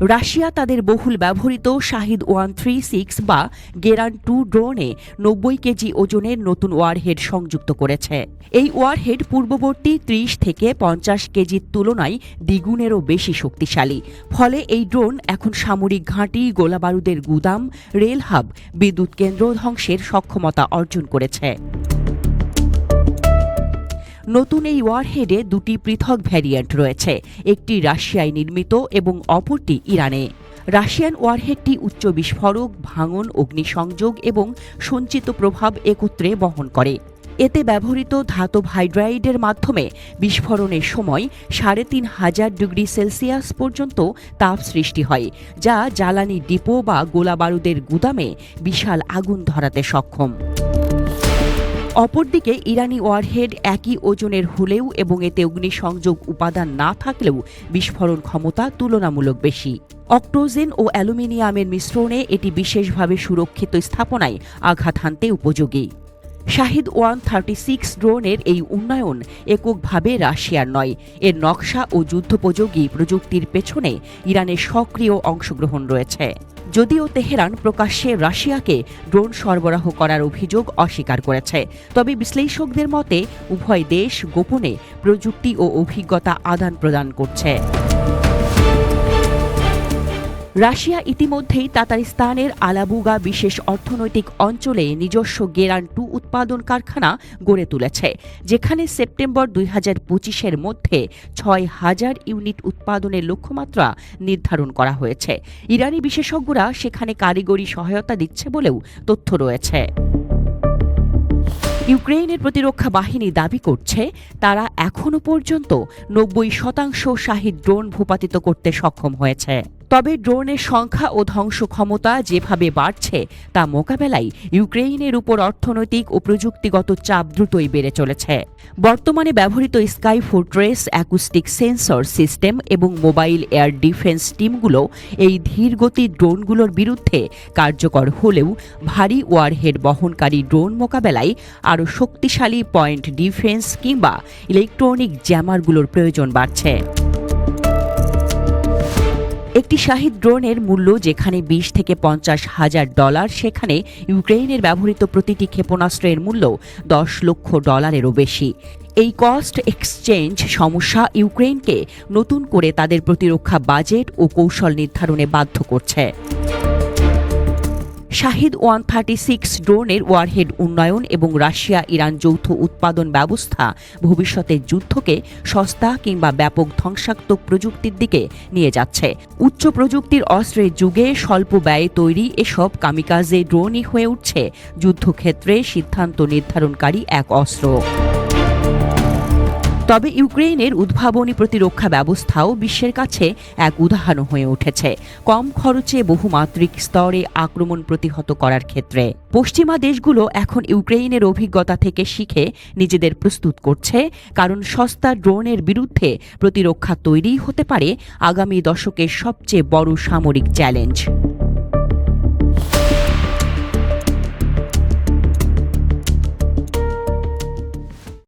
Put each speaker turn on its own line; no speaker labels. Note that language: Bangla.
রাশিয়া তাদের বহুল ব্যবহৃত শাহিদ ওয়ান থ্রি সিক্স বা গেরান টু ড্রোনে নব্বই কেজি ওজনের নতুন ওয়ারহেড সংযুক্ত করেছে। এই ওয়ারহেড পূর্ববর্তী ত্রিশ থেকে পঞ্চাশ কেজির তুলনায় দ্বিগুণেরও বেশি শক্তিশালী। ফলে এই ড্রোন এখন সামরিক ঘাঁটি, গোলাবারুদের গুদাম, রেল হাব, বিদ্যুৎ কেন্দ্র ধ্বংসের সক্ষমতা অর্জন করেছে। নতুন এই ওয়ারহেডে দুটি পৃথক ভ্যারিয়েন্ট রয়েছে, একটি রাশিয়ায় নির্মিত এবং অপরটি ইরানে। রাশিয়ান ওয়ারহেডটি উচ্চ বিস্ফোরক, ভাঙন, অগ্নিসংযোগ এবং সঞ্চিত প্রভাব একত্রে বহন করে। এতে ব্যবহৃত ধাতব হাইড্রাইডের মাধ্যমে বিস্ফোরণের সময় সাড়ে তিন হাজার ডিগ্রি সেলসিয়াস পর্যন্ত তাপ সৃষ্টি হয়, যা জ্বালানি ডিপো বা গোলাবারুদের গুদামে বিশাল আগুন ধরাতে সক্ষম। অপরদিকে ইরানি ওয়ারহেড একই ওজনের হলেও এবং এতে অগ্নিসংযোগ উপাদান না থাকলেও বিস্ফোরণ ক্ষমতা তুলনামূলক বেশি। অক্টোজেন ও অ্যালুমিনিয়ামের মিশ্রণে এটি বিশেষভাবে সুরক্ষিত স্থাপনায় আঘাত হানতে উপযোগী। শাহিদ ওয়ান থার্টি সিক্স ড্রোনের এই উন্নয়ন এককভাবে রাশিয়ার নয়। এর নকশা ও যুদ্ধোপযোগী প্রযুক্তির পেছনে ইরানের সক্রিয় অংশগ্রহণ রয়েছে। যদিও তেহরান প্রকাশ্যে রাশিয়াকে ড্রোন সরবরাহ করার অভিযোগ অস্বীকার করেছে, তবে বিশ্লেষকদের মতে উভয় দেশ গোপনে প্রযুক্তি ও অভিজ্ঞতা আদান প্রদান করছে। রাশিয়া ইতিমধ্যেই তাতারিস্তানের আলাবুগা বিশেষ অর্থনৈতিক অঞ্চলে নিজস্ব গেরান টু উৎপাদন কারখানা গড়ে তুলেছে, যেখানে সেপ্টেম্বর দুই হাজার পঁচিশের মধ্যে ছয় হাজার ইউনিট উৎপাদনের লক্ষ্যমাত্রা নির্ধারণ করা হয়েছে। ইরানি বিশেষজ্ঞরা সেখানে কারিগরি সহায়তা দিচ্ছে বলেও তথ্য রয়েছে। ইউক্রেনের প্রতিরক্ষা বাহিনী দাবি করছে, তারা এখনও পর্যন্ত নব্বই শতাংশ শাহিদ ড্রোন ভূপাতিত করতে সক্ষম হয়েছে। তবে ড্রোনের সংখ্যা ও ধ্বংস ক্ষমতা যেভাবে বাড়ছে, তা মোকাবেলায় ইউক্রেইনের উপর অর্থনৈতিক ও প্রযুক্তিগত চাপ দ্রুতই বেড়ে চলেছে। বর্তমানে ব্যবহৃত sky fortress, acoustic sensor system এবং মোবাইল এয়ার ডিফেন্স টিমগুলো এই ধীরগতি ড্রোনগুলোর বিরুদ্ধে কার্যকর হলেও ভারী ওয়ারহেড বহনকারী ড্রোন মোকাবেলায় আরও শক্তিশালী পয়েন্ট ডিফেন্স কিংবা ইলেকট্রনিক জ্যামারগুলোর প্রয়োজন বাড়ছে। একটি শাহিদ ড্রোনের মূল্য যেখানে বিশ থেকে পঞ্চাশ হাজার ডলার, সেখানে ইউক্রেনের ব্যবহৃত প্রতিটি ক্ষেপণাস্ত্রের মূল্য দশ লক্ষ ডলারেরও বেশি। এই কস্ট এক্সচেঞ্জ সমস্যা ইউক্রেনকে নতুন করে তাদের প্রতিরক্ষা বাজেট ও কৌশল নির্ধারণে বাধ্য করছে। শাহিদ ওয়ান থার্টি সিক্স ড্রোনের ওয়ারহেড উন্নয়ন এবং রাশিয়া ইরান যৌথ উৎপাদন ব্যবস্থা ভবিষ্যতের যুদ্ধকে সস্তা কিংবা ব্যাপক ধ্বংসাত্মক প্রযুক্তির দিকে নিয়ে যাচ্ছে। উচ্চ প্রযুক্তির অস্ত্রের যুগে স্বল্প ব্যয়ে তৈরি এসব কামিকাজে ড্রোনই হয়ে উঠছে। যুদ্ধক্ষেত্রে সিদ্ধান্ত নির্ধারণকারী এক অস্ত্র। তবে ইউক্রেনের উদ্ভাবনী প্রতিরক্ষা ব্যবস্থাও বিশ্বের কাছে এক উদাহরণ হয়ে উঠেছে। কম খরচে বহুমাত্রিক স্তরে আক্রমণ প্রতিহত করার ক্ষেত্রে। পশ্চিমা দেশগুলো এখন ইউক্রেনের অভিজ্ঞতা থেকে শিখে নিজেদের প্রস্তুত করছে, কারণ সস্তা ড্রোনের বিরুদ্ধে প্রতিরক্ষা তৈরি হতে পারে আগামী দশকের সবচেয়ে বড় সামরিক চ্যালেঞ্জ।